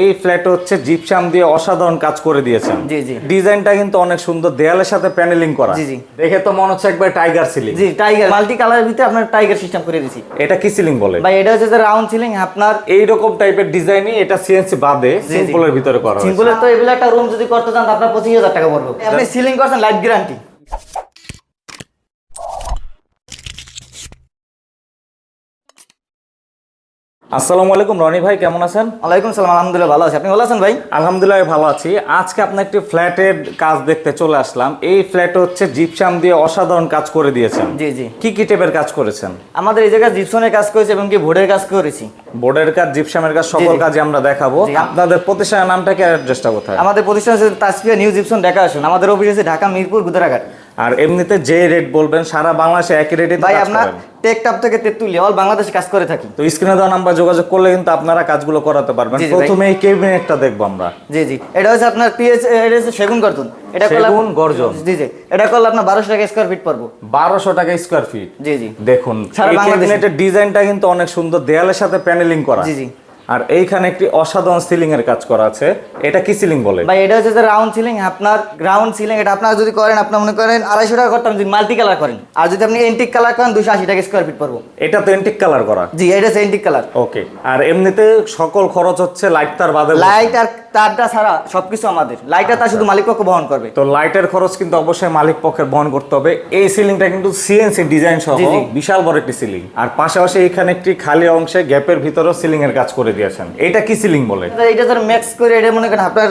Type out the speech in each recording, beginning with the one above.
এই ফ্ল্যাট হচ্ছে জিপসাম দিয়ে অসাধারণ কাজ করে দিয়েছেন জি, জি। ডিজাইনটা কিন্তু অনেক সুন্দর দেয়ালের সাথে প্যানেলিং করা। জি, জি। দেখে তো মনে হচ্ছে একবার tiger ceiling G tiger multi কালারের ভিতরে আপনার টাইগার সিস্টেম করে দিছি এটা কি সিলিং বলে? ভাই এটা হচ্ছে যে রাউন্ড সিলিং আপনার এইরকম টাইপের ডিজাইনই এটা সিএনসি বাদে সিম্পলের ভিতরে করা সিম্পলের তো এগুলো একটা রুম যদি করতে চান আপনার পঁচিশ হাজার টাকা পড়বে। আপনি সিলিং করছেন লাইফ গ্যারান্টি আসসালামু আলাইকুম রনি ভাই কেমন আছেন? ওয়ালাইকুম সালাম আলহামদুলিল্লাহ ভালো আছি। আপনি ভালো আছেন ভাই? আলহামদুলিল্লাহ ভালো আছি। আজকে আপনার একটি ফ্ল্যাটের কাজ দেখতে চলে আসলাম। এই ফ্ল্যাট হচ্ছে জিপসাম দিয়ে অসাধারণ কাজ করে দিয়েছেন। জি জি। কি কি টাইপের কাজ করেছেন? আমাদের এই জায়গায় জিপসনের কাজ করেছি এবং কি বোর্ডের কাজ করেছি। বোর্ডের কাজ জিপসামের কাজ সকল। কাজে আমরা দেখাবো। আপনাদের প্রতিষ্ঠানের নামটা কি অ্যাড্রেসটা কোথায়? আমাদের প্রতিষ্ঠান হচ্ছে তাসফিয়া নিউ জিপসন ঢাকা আসুন। আমাদের অফিস আছে ঢাকা মিরপুর গুদারাঘাট। আর এমনিতে যে রেট বলবেন সারা বাংলাদেশে একই রেটে ভাই আপনার টেকটাপ থেকে তেতুলিয়া অল বাংলাদেশে কাজ করে থাকি। তো স্ক্রিনে দেওয়া নাম্বার যোগাযোগ করলে কিন্তু আপনারা কাজগুলো করাতে পারবেন। প্রথমে এই কেবিনেটটা দেখব আমরা। জি জি। এটা হচ্ছে আপনার পিএইচ এটা হচ্ছে সেগুন গর্জন। এটা সেগুন গর্জন। জি জি। এটা করলে আপনার বারোশো টাকা স্কোয়ার ফিট পড়ব। বারোশো টাকা স্কোয়ার ফিট জি জি। দেখুন সারা এই বাংলাদেশে। ক্যাবিনেটের ডিজাইনটা কিন্তু অনেক সুন্দর। দেয়ালের সাথে প্যানেলিং করা। জি, জি। আর এইখানে একটি অসাধারণ সিলিং এর কাজ করা আছে। এটা কি সিলিং বলে? ভাই এটা হচ্ছে যে রাউন্ড সিলিং আপনার রাউন্ড সিলিং এটা আপনার যদি করেন আপনার মনে করেন আড়াইশো টাকা করতাম যদি মাল্টি কালার করেন। আর যদি আপনি এন্টিক কালার করেন দুশো আশি টাকা স্কোয়ার ফিট পড়ব। এটা তো এন্টিক কালার করা। জি এটা হচ্ছে এন্টিক কালার ওকে আর এমনিতে সকল খরচ হচ্ছে লাইট তার বাদে লাইট আর তারটা ছাড়া সবকিছু আমাদের। লাইট আর তার শুধু মালিক পক্ষ বহন করবে। তো লাইটের খরচ কিন্তু অবশ্যই মালিক পক্ষের বহন করতে হবে। এই সিলিংটা কিন্তু সিএনসি ডিজাইন সহ। বিশাল বড় একটি সিলিং আর পাশাপাশি এখানে একটি খালি অংশে গ্যাপের ভিতরেও সিলিং এর কাজ করে দিয়েছেন। এটা কি সিলিং বলে? এটা ধর ম্যাক্স করে এটা মনে করেন আপনার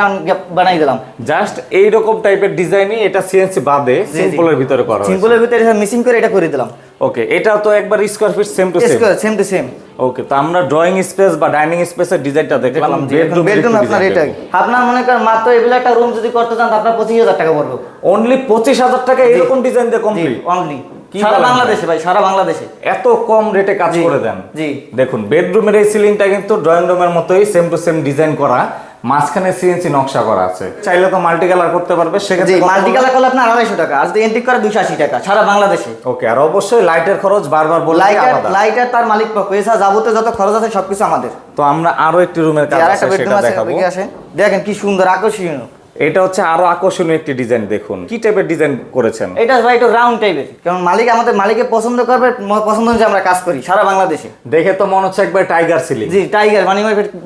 রাউন্ড বানাই দিলাম। জাস্ট এইরকম টাইপের ডিজাইনই এটা সিএনসি বাদে। সিম্পলের ভিতরে করা সিম্পলের ভিতরে মিসিং করে এটা করে দিলাম। ওকে এটাও তো একবার square feet same to same same to same okay তো আমরা ড্রয়িং স্পেস বা ডাইনিং স্পেসের ডিজাইনটা দেখলাম বেডরুম আপনার এটাই আপনার মনে করেন মাত্র এগুলো একটা রুম যদি করতে চান আপনার পঁচিশ হাজার টাকা পড়বে। অনলি পঁচিশ হাজার টাকা এরকম ডিজাইন দিয়ে কমপ্লিট অনলি সারা বাংলাদেশে ভাই? সারা বাংলাদেশে। এত কম রেটে কাজ করে দেন। জি। দেখুন বেডরুমের এই সিলিংটা কিন্তু ড্রয়িং রুমের মতোই সেম টু সেম ডিজাইন করা। মাঝখানে সিএনসি নকশা করা আছে। চাইলে তো মাল্টি কালার করতে পারবে সেক্ষেত্রে মাল্টি কালার করলে আপনার আড়াইশো টাকা আজকে যদি এন্টিক করে দুশো আশি টাকা সারা বাংলাদেশে। ওকে আর অবশ্যই লাইটের খরচ বারবার বলে লাইটার লাইটার তার মালিক পক্ষ এছাড়া যাবতীয় যত খরচ আছে সবকিছু আমাদের। তো আমরা আরও একটি রুমের কাজ আছে সেটা দেখাবো। দেখেন কি সুন্দর আকর্ষণীয়। এটা হচ্ছে আরও আকর্ষণীয় একটি ডিজাইন দেখুন। কি টাইপের ডিজাইন করেছেন? এটা ভাই একটু রাউন্ড টাইপের কারণ মালিক আমাদের মালিকের পছন্দ করবে পছন্দ অনুযায়ী আমরা কাজ করি সারা বাংলাদেশে। দেখে তো মনে হচ্ছে একবার টাইগার সিলিং জি টাইগার মানে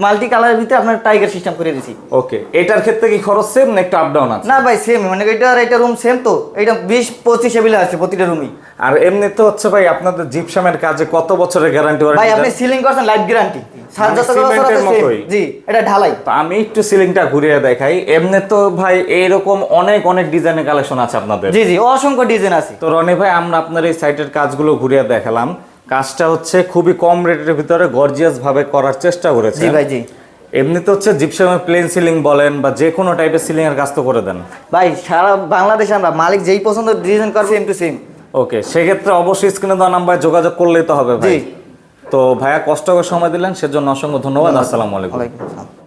মাল্টি কালারের ভিতরে আপনার টাইগার সিস্টেম করে দিছি। ওকে এটার ক্ষেত্রে কি খরচ সেম না একটু আপ ডাউন আছে? না ভাই সেম মানে এটা আর এটা রুম সেম তো। এটা বিশ পঁচিশ এবিল আছে প্রতিটা রুমই আর এমনিতে হচ্ছে ভাই আপনাদের জিপসামের কাজে কত বছরের গ্যারান্টি ভাই আপনি সিলিং করছেন লাইফ গ্যারান্টি মানে যত বছর সিমেন্টের আছে মতোই? same। জি এটা ঢালাই। তো আমি একটু সিলিংটা ঘুরিয়ে দেখাই। এমনি তো ভাই এইরকম অনেক অনেক ডিজাইনের কালেকশন আছে আপনাদের। জি জি অসংখ্য ডিজাইন আছে। তো রনি ভাই আমরা আপনার এই সাইটের কাজগুলো ঘুরিয়ে দেখালাম। কাজটা হচ্ছে খুবই কম রেটের ভিতরে গর্জিয়াস ভাবে করার চেষ্টা করেছে জি ভাই জি। এমনিতে হচ্ছে জিপসামের প্লেন সিলিং বলেন বা যে কোনো টাইপের সিলিং এর কাজ তো করে দেন। ভাই সারা বাংলাদেশে আমরা মালিক যেই পছন্দ ডিজাইন করবে সেম টু সেম ওকে সেক্ষেত্রে অবশ্যই স্ক্রিনে দেওয়া নাম্বার যোগাযোগ করলেই তো হবে ভাই। তো ভাইয়া কষ্ট করে সময় দিলেন সেজন্য অসংখ্য ধন্যবাদ। আসসালামু আলাইকুম।